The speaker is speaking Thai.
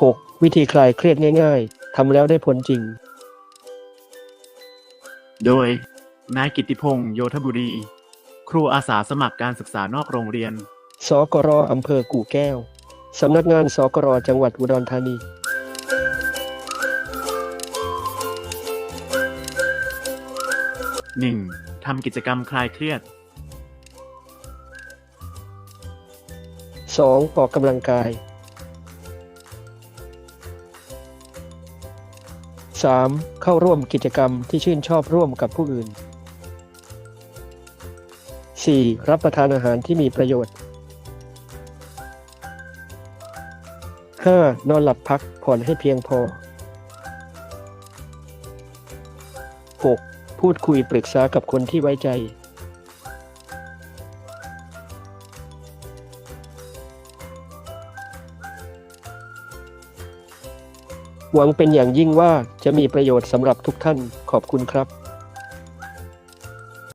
6. วิธีคลายเครียดง่ายๆ ทำแล้วได้ผลจริง โดย นายกิตติพงศ์โยธบุรี ครูอาสาสมัครการศึกษานอกโรงเรียน สกรอำเภอกู่แก้ว สำนักงานสกรจังหวัดอุดรธานี 1. ทำกิจกรรมคลายเครียด 2. ออกกำลังกาย 3. เข้าร่วมกิจกรรมที่ชื่นชอบร่วมกับผู้อื่น 4. รับประทานอาหารที่มีประโยชน์ 5. นอนหลับพักผ่อนให้เพียงพอ 6. พูดคุยปรึกษากับคนที่ไว้ใจ หวังเป็นอย่างยิ่งว่าจะมีประโยชน์สำหรับทุกท่านขอบคุณครับ